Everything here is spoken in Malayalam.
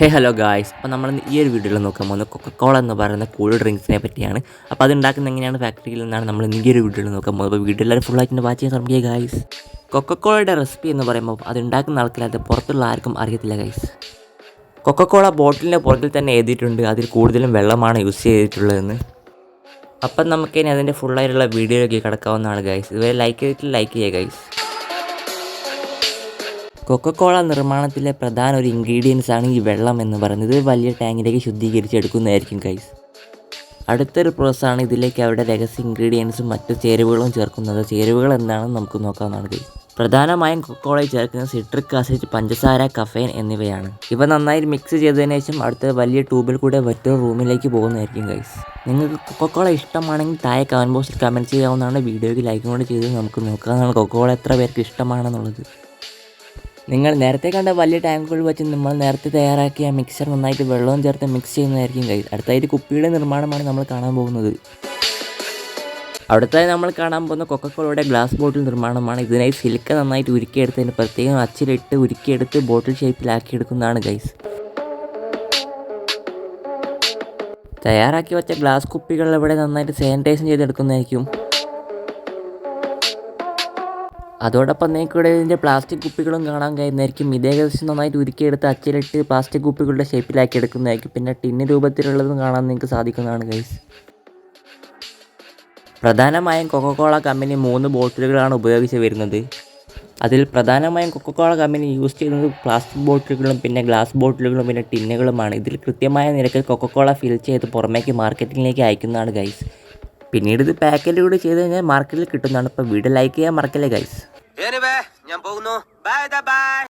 ഹേ ഹലോ ഗായ്സ് അപ്പോൾ നമ്മൾ ഈ ഒരു വീഡിയോയിൽ നോക്കാൻ പോകുന്നത് കൊക്കക്കോള എന്ന് പറയുന്ന കൂൾ ഡ്രിങ്ക്സിനെ പറ്റിയാണ്. അപ്പോൾ അത് ഉണ്ടാക്കുന്നത് എങ്ങനെയാണ് ഫാക്ടറിയിൽ നിന്നാണ് നമ്മൾ ഈ ഒരു വീഡിയോയിൽ നോക്കാൻ പോകുന്നത് അപ്പോൾ വീഡിയോ എല്ലാവരും ഫുള്ളായിട്ട് വാച്ച് ചെയ്യാൻ ശ്രമിക്കുക ഗായ്സ് കൊക്കക്കോളയുടെ റെസിപ്പി എന്ന് പറയുമ്പോൾ അത് ഉണ്ടാക്കുന്ന ആൾക്കാരത് പുറത്തുള്ള ആർക്കും അറിയത്തില്ല ഗൈസ് കൊക്കക്കോള ബോട്ടിലിന്റെ പുറത്തിൽ തന്നെ എഴുതിയിട്ടുണ്ട്. അതിൽ കൂടുതലും വെള്ളമാണ് യൂസ് ചെയ്തിട്ടുള്ളതെന്ന്. അപ്പം നമുക്കിനി അതിന്റെ ഫുള്ളായിട്ടുള്ള വീഡിയോയിലേക്ക് കിടക്കാവുന്നതാണ് ഗൈസ് ഇതുവരെ ലൈക്ക് ചെയ്തിട്ട് ലൈക്ക് ചെയ്യുക ഗൈസ് കൊക്കക്കോള നിർമ്മാണത്തിലെ പ്രധാന ഒരു ഇൻഗ്രീഡിയൻസ് ആണ് ഈ വെള്ളം എന്ന് പറയുന്നത്. വലിയ ടാങ്കിലേക്ക് ശുദ്ധീകരിച്ച് ശുദ്ധീകരിച്ചെടുക്കുന്നതായിരിക്കും കൈസ് അടുത്തൊരു പ്രോസസ്സാണ് ഇതിലേക്ക് അവരുടെ രഹസ്യ ഇൻഗ്രീഡിയൻസും മറ്റു ചേരുവകളും ചേർക്കുന്നത്. ചേരുവകൾ എന്താണെന്ന് നമുക്ക് നോക്കാവുന്നതാണ് കൈസ് പ്രധാനമായും കൊക്കോളയിൽ ചേർക്കുന്ന സിട്രിക് ആസിഡ് പഞ്ചസാര കഫൈൻ എന്നിവയാണ്. ഇവ നന്നായി മിക്സ് ചെയ്തതിനു ശേഷം അടുത്ത വലിയ ട്യൂബിൽ കൂടെ മറ്റൊരു റൂമിലേക്ക് പോകുന്നതായിരിക്കും ഗൈസ് നിങ്ങൾക്ക് കൊക്കോള ഇഷ്ടമാണെങ്കിൽ താഴെ കമന്റ് ബോക്സിൽ കമന്റ് ചെയ്യാവുന്നതാണ്. വീഡിയോയ്ക്ക് ലൈക്കും കൂടെ ചെയ്ത് നമുക്ക് നോക്കാവുന്നതാണ് കൊക്കോള എത്ര പേർക്ക് ഇഷ്ടമാണെന്നുള്ളത്. നിങ്ങൾ നേരത്തെ കണ്ട വലിയ ടാങ്കുകൾ വെച്ച് നമ്മൾ നേരത്തെ തയ്യാറാക്കിയ മിക്സർ നന്നായിട്ട് വെള്ളവും ചേർത്ത് മിക്സ് ചെയ്യുന്നതായിരിക്കും കൈ അടുത്തായിട്ട് കുപ്പിയുടെ നിർമ്മാണമാണ് നമ്മൾ കാണാൻ പോകുന്നത്. അടുത്തായി നമ്മൾ കാണാൻ പോകുന്ന കൊക്കക്കോളയുടെ ഗ്ലാസ് ബോട്ടിൽ നിർമ്മാണമാണ്. ഇതിനായി സിൽക്ക് നന്നായിട്ട് ഉരുക്കിയെടുത്തതിന് പ്രത്യേകം അച്ചിലിട്ട് ഉരുക്കിയെടുത്ത് ബോട്ടിൽ ഷേപ്പിലാക്കിയെടുക്കുന്നതാണ് ഗൈസ് തയ്യാറാക്കി വെച്ച ഗ്ലാസ് കുപ്പികൾ ഇവിടെ നന്നായിട്ട് സാനിറ്റൈസ് ചെയ്തെടുക്കുന്നതായിരിക്കും. അതോടൊപ്പം നിങ്ങൾക്ക് ഇവിടെ ഇതിന്റെ പ്ലാസ്റ്റിക് കുപ്പികളും കാണാൻ കഴിയുന്നതായിരിക്കും. ഇതേ ഏകദേശം നന്നായിട്ട് ഉരുക്കിയെടുത്ത് അച്ചിലിട്ട് പ്ലാസ്റ്റിക് കുപ്പികളുടെ ഷേപ്പിലാക്കി എടുക്കുന്നതായിരിക്കും. പിന്നെ ടിന്ന് രൂപത്തിലുള്ളതും കാണാൻ നിങ്ങൾക്ക് സാധിക്കുന്നതാണ് ഗൈസ് പ്രധാനമായും കൊക്കക്കോള കമ്പനി മൂന്ന് ബോട്ടിലുകളാണ് ഉപയോഗിച്ച് വരുന്നത്. അതിൽ പ്രധാനമായും കൊക്കക്കോള കമ്പനി യൂസ് ചെയ്യുന്നത് പ്ലാസ്റ്റിക് ബോട്ടിലുകളും പിന്നെ ഗ്ലാസ് ബോട്ടിലുകളും പിന്നെ ടിന്നുകളുമാണ്. ഇതിൽ കൃത്യമായ നിരക്കിൽ കൊക്കക്കോള ഫിൽ ചെയ്ത് പുറമേക്ക് മാർക്കറ്റിങ്ങിലേക്ക് അയക്കുന്നതാണ് ഗൈസ് പിന്നീട് ഇത് പാക്കറ്റ് കൂടി ചെയ്ത് കഴിഞ്ഞാൽ മാർക്കറ്റിൽ കിട്ടുന്നതാണ്. ഇപ്പൊ വീഡിയോ ലൈക്ക് ചെയ്യാൻ മറക്കല്ലേ ഗൈസ് ഞാൻ പോകുന്നു. Bye bye